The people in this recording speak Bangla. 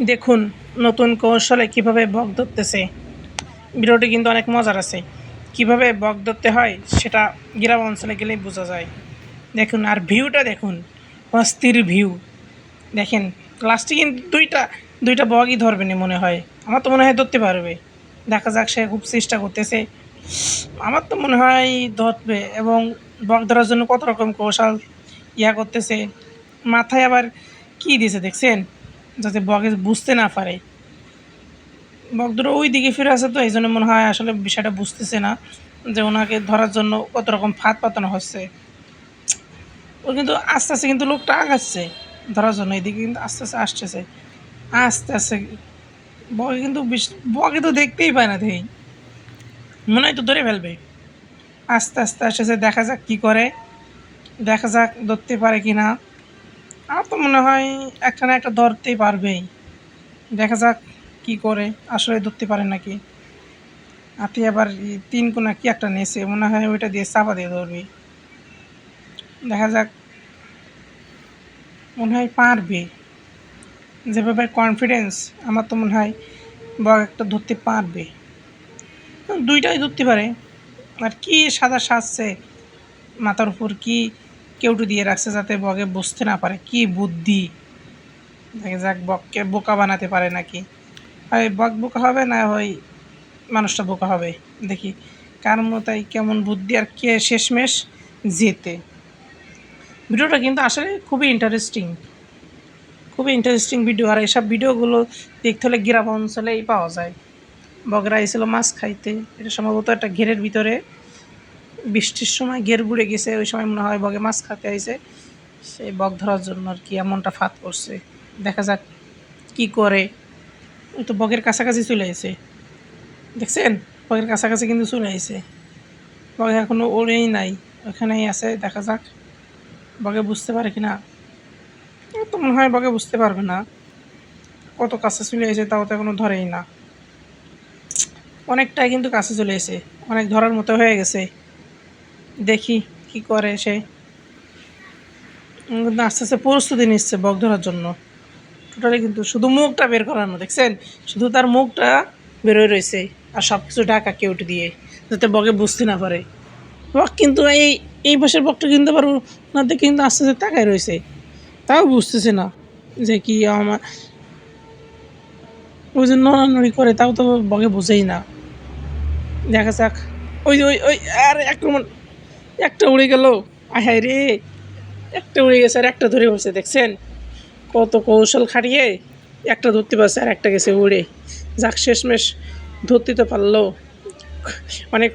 দেখুন, নতুন কৌশলে কীভাবে বক ধরতেছে। ভিডিওটি কিন্তু অনেক মজার আছে। কীভাবে বক ধরতে হয়, সেটা গ্রাম অঞ্চলে গেলেই বোঝা যায়। দেখুন, আর ভিউটা দেখুন, অস্থির ভিউ। দেখেন লাস্টে কিন্তু দুইটা দুইটা বগই ধরবে না মনে হয়। আমার তো মনে হয় ধরতে পারবে। দেখা যাক সে খুব চেষ্টা করতেছে। আমার তো মনে হয় ধরবে এবং বক ধরার জন্য কত রকম কৌশল ইয়া করতেছে। মাথায় আবার কি দিয়েছে দেখছেন? যাতে বগে বুঝতে না পারে। বক দুটো ওই দিকে ফিরে আসে তো, এই জন্য মনে হয় আসলে বিষয়টা বুঝতেছে না যে ওনাকে ধরার জন্য কত রকম ফাঁদ পাতানো হচ্ছে। ও কিন্তু আস্তে আস্তে কিন্তু লোকটা আগাচ্ছে ধরার জন্য, এদিকে কিন্তু আস্তে আস্তে আসতেছে। আস্তে আস্তে বকে কিন্তু বকে তো দেখতেই পায় না দেখি। মনে হয় তো ধরে ফেলবে। আস্তে আস্তে আসতেছে, দেখা যাক কি করে। দেখা যাক ধরতে পারে কি না আমার তো মনে হয় একটা না একটা ধরতেই পারবেই। দেখা যাক কি করে, আসলে ধরতে পারে নাকি। হাতি আবার তিন কোনা কি একটা নেছে, মনে হয় ওইটা দিয়ে চাপা দিয়ে ধরবি। দেখা যাক, মনে হয় পারবে। যেভাবে কনফিডেন্স আমার তো মনে হয় বগ একটা ধরতে পারবে। দুইটাই ধরতে পারে। আর কি সাদা সাজছে, মাথার উপর কি কেউটু দিয়ে রাখছে যাতে বকে বুঝতে না পারে। কি বুদ্ধি। দেখা যাক বককে বোকা বানাতে পারে নাকি। হয় বক বোকা হবে না ওই মানুষটা বোকা হবে? দেখি কার মতাই কেমন বুদ্ধি আর কে শেষমেশ জেতে। ভিডিওটা কিন্তু আসলে খুবই ইন্টারেস্টিং খুবই ইন্টারেস্টিং ভিডিও আর এসব ভিডিওগুলো দেখতে হলে গ্রাম অঞ্চলেই পাওয়া যায়। বগরা এসেছিল মাছ খাইতে। এটা সম্ভবত একটা ঘেরের ভিতরে। বৃষ্টির সময় ঘের বুড়ে গেছে, ওই সময় মনে হয় বগে মাছ খাতে আইছে সেই বক ধরার জন্য আর কি এমনটা ফাঁদ করছে দেখা যাক কি করে। ওই তো বগের কাছাকাছি চলে এসে দেখছেন? বগের কাছাকাছি কিন্তু চলে এসে বগে এখনও ওড়েই নাই, ওখানেই আছে, দেখা যাক। বগে বুঝতে পারে কি না তো মনে হয় বগে বুঝতে পারবে না। কত কাছে চলে এসে তাও তো এখনও ধরেই না। অনেকটাই কিন্তু কাছে চলে এসে অনেক ধরার মতো হয়ে গেছে। দেখি কি করে সে। আস্তে আস্তে প্রস্তুতি নিচ্ছে বক ধরার জন্য। টোটালি কিন্তু শুধু মুখটা বের করানো দেখছেন? শুধু তার মুখটা বেরোয় রয়েছে আর সব কিছু ঢাকা কেউটে দিয়ে, যাতে বকে বুঝতে না পারে। বক কিন্তু এই এই পাশের বকটা কিনতে না দেখে কিন্তু আস্তে আস্তে তাকায় রয়েছে। তাও বুঝতেছে না যে কি আমার ওই যে নড়ানড়ি করে, তাও তো বকে বোঝেই না। দেখা যাক। ওই ওই ওই, আর মন- একটা উড়ে গেল। আয় হায় রে, একটা উড়ে গেছে আর একটা ধরে বসে দেখছেন? কত কৌশল খাটিয়ে একটা ধরতে পারছে আর একটা গেছে উড়ে। যাক, শেষমেশ ধরতে তো পারল। অনেক